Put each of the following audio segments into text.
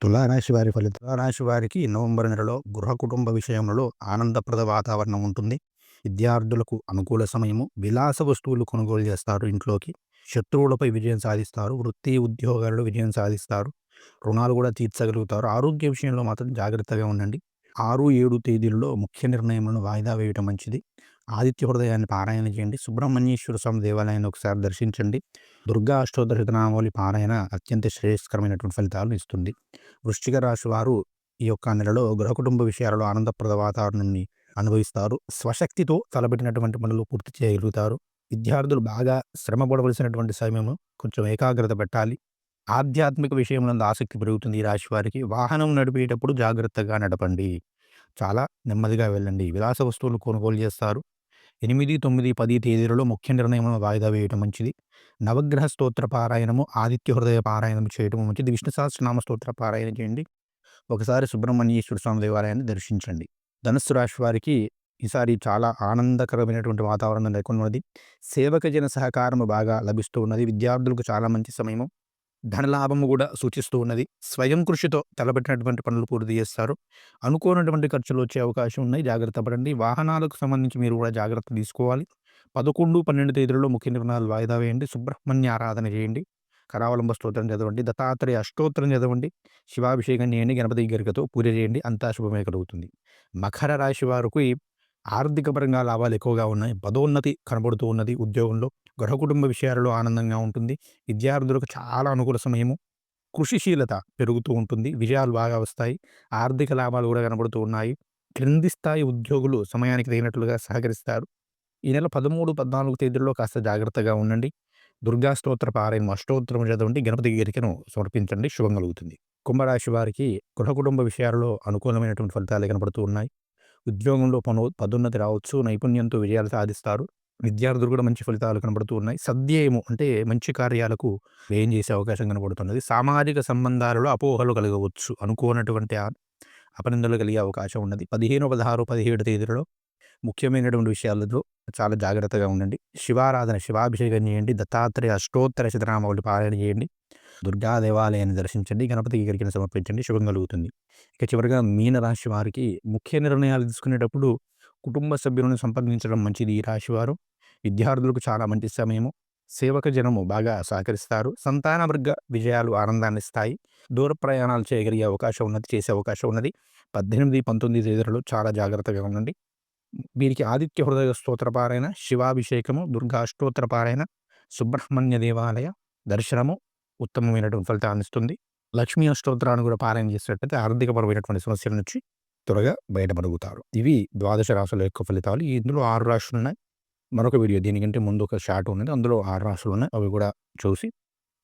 తులారాశి వారి ఫలితం. తులారాశి వారికి నవంబర్ నెలలో గృహ కుటుంబ విషయంలో ఆనందప్రద వాతావరణం ఉంటుంది. విద్యార్థులకు అనుకూల సమయము విలాస వస్తువులు కొనుగోలు చేస్తారు ఇంట్లోకి. శత్రువులపై విజయం సాధిస్తారు వృత్తి ఉద్యోగాల్లో విజయం సాధిస్తారు రుణాలు కూడా తీర్చగలుగుతారు. ఆరోగ్య విషయంలో మాత్రం జాగ్రత్తగా ఉండండి. ఆరు ఏడు తేదీల్లో ముఖ్య నిర్ణయములను వాయిదా వేయటం మంచిది. ఆదిత్య హృదయాన్ని పారాయణ చేయండి. సుబ్రహ్మణ్యేశ్వర స్వామి దేవాలయాన్ని ఒకసారి దర్శించండి. దుర్గా అష్టోత్తరహితనామావళి పారాయణ అత్యంత శ్రేయస్కరమైనటువంటి ఫలితాలను ఇస్తుంది. వృశ్చిక రాశి వారు ఈ యొక్క నెలలో గృహ కుటుంబ విషయాలలో ఆనందప్రద వాతావరణాన్ని అనుభవిస్తారు. స్వశక్తితో తలబెట్టినటువంటి పనులు పూర్తి చేయగలుగుతారు. విద్యార్థులు బాగా శ్రమ పడవలసినటువంటి సమయము కొంచెం ఏకాగ్రత పెట్టాలి. ఆధ్యాత్మిక విషయంలో ఆసక్తి పెరుగుతుంది ఈ రాశి వారికి వాహనం నడిపేటప్పుడు జాగ్రత్తగా నడపండి. చాలా నెమ్మదిగా వెళ్ళండి. విలాస వస్తువులు కొనుగోలు చేస్తారు. ఎనిమిది తొమ్మిది పది తేదీలలో ముఖ్య నిర్ణయములను వాయిదా వేయటం మంచిది. నవగ్రహ స్తోత్ర పారాయణము ఆదిత్య హృదయ పారాయణం చేయటం మంచిది. విష్ణు సహస్రనామ స్తోత్ర పారాయణ చేయండి. ఒకసారి సుబ్రహ్మణ్యేశ్వర స్వామి దేవాలయాన్ని దర్శించండి. ధనుస్సు రాశి వారికి ఈసారి చాలా ఆనందకరమైనటువంటి వాతావరణం నెలకొన్నది. సేవక జన సహకారము బాగా లభిస్తూ ఉన్నది. విద్యార్థులకు చాలా మంచి సమయము. ధనలాభము కూడా సూచిస్తూ ఉన్నది. స్వయం కృషితో తలబెట్టినటువంటి పనులు పూర్తి చేస్తారు. అనుకోనటువంటి ఖర్చులు వచ్చే అవకాశం ఉన్నాయి. జాగ్రత్త పడండి. వాహనాలకు సంబంధించి మీరు కూడా జాగ్రత్త తీసుకోవాలి. పదకొండు పన్నెండు తేదీలలో ముఖ్య నిర్ణయాలు వాయిదా వేయండి. సుబ్రహ్మణ్య ఆరాధన చేయండి. కరావలంబ స్తోత్రం చదవండి. దత్తాత్రేయ అష్టోత్తరం చదవండి. శివాభిషేకం చేయండి. గణపతి గరికతో పూజ చేయండి. అంతా శుభమే కలుగుతుంది. మకర రాశి వారికి ఆర్థిక పరంగా లాభాలు ఎక్కువగా ఉన్నాయి. పదోన్నతి కనబడుతూ ఉన్నది ఉద్యోగంలో. గృహ కుటుంబ విషయాలలో ఆనందంగా ఉంటుంది. విద్యార్థులకు చాలా అనుకూల సమయము. కృషిశీలత పెరుగుతూ ఉంటుంది. విజయాలు బాగా వస్తాయి. ఆర్థిక లాభాలు కూడా కనబడుతూ ఉన్నాయి. క్రింది స్థాయి ఉద్యోగులు సమయానికి తగినట్లుగా సహకరిస్తారు. ఈ నెల పదమూడు పద్నాలుగు తేదీల్లో కాస్త జాగ్రత్తగా ఉండండి. దుర్గా స్తోత్ర పారాయణం అష్టోత్తరం చదవండి. గణపతి గిరికను సమర్పించండి. శుభం కలుగుతుంది. కుంభరాశి వారికి గృహ కుటుంబ విషయాలలో అనుకూలమైనటువంటి ఫలితాలు కనబడుతూ ఉన్నాయి. ఉద్యోగంలో పను పదోన్నతి రావచ్చు. నైపుణ్యంతో విజయాలు సాధిస్తారు. విద్యార్థులు కూడా మంచి ఫలితాలు కనబడుతూ ఉన్నాయి. సద్యేయము అంటే మంచి కార్యాలకు వ్యయం చేసే అవకాశం కనబడుతున్నది. సామాజిక సంబంధాలలో అపోహలు కలగవచ్చు అనుకోనటువంటి అపనిందలు కలిగే అవకాశం ఉన్నది. పదిహేను పదహారు పదిహేడు తేదీలలో ముఖ్యమైనటువంటి విషయాలతో చాలా జాగ్రత్తగా ఉండండి. శివారాధన శివాభిషేకం చేయండి. దత్తాత్రేయ అష్టోత్తర శతనామావళి పారాయణ చేయండి. దుర్గా దేవాలయాన్ని దర్శించండి. గణపతికి గరికిన సమర్పించండి. శుభం కలుగుతుంది. ఇక చివరిగా మీనరాశి వారికి ముఖ్య నిర్ణయాలు తీసుకునేటప్పుడు కుటుంబ సభ్యులను సంప్రదించడం మంచిది ఈ రాశివారు విద్యార్థులకు చాలా మంచి సమయము. సేవక జనము బాగా సహకరిస్తారు. సంతాన వర్గ విజయాలు ఆనందాన్ని ఇస్తాయి. దూర ప్రయాణాలు చేయగలిగే అవకాశం ఉన్నది చేసే అవకాశం ఉన్నది. పద్దెనిమిది పంతొమ్మిది తేదీలలో చాలా జాగ్రత్తగా ఉండండి. వీరికి ఆదిత్య హృదయ స్తోత్రపారాయణ శివాభిషేకము దుర్గా పారైన సుబ్రహ్మణ్య దేవాలయ దర్శనము ఉత్తమమైనటువంటి ఫలితాన్ని ఇస్తుంది. లక్ష్మీ అష్టోత్తరాన్ని కూడా పారాయణ చేసినట్లయితే ఆర్థికపరమైనటువంటి సమస్యల నుంచి త్వరగా బయటపడుగుతారు ఇవి ద్వాదశ రాశుల యొక్క ఫలితాలు. ఇందులో ఆరు రాశులు ఉన్నాయి మరొక వీడియో దీనికంటే ముందు ఒక షార్ట్ ఉన్నది. అందులో ఆరు రాశులు ఉన్నాయి. అవి కూడా చూసి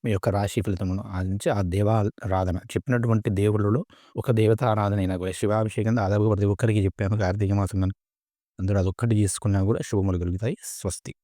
మీ యొక్క రాశి ఫలితమును ఆదించి ఆ దేవారాధన చెప్పినటువంటి దేవుళ్ళలో ఒక దేవతారాధన అయినా కూడా శివాభిషేకం దాదాపు ప్రతి ఒక్కరికి చెప్పాను. కార్తీక మాసం అందులో అదొక్కటి చేసుకున్నా కూడా శుభములు కలుగుతాయి. స్వస్తి.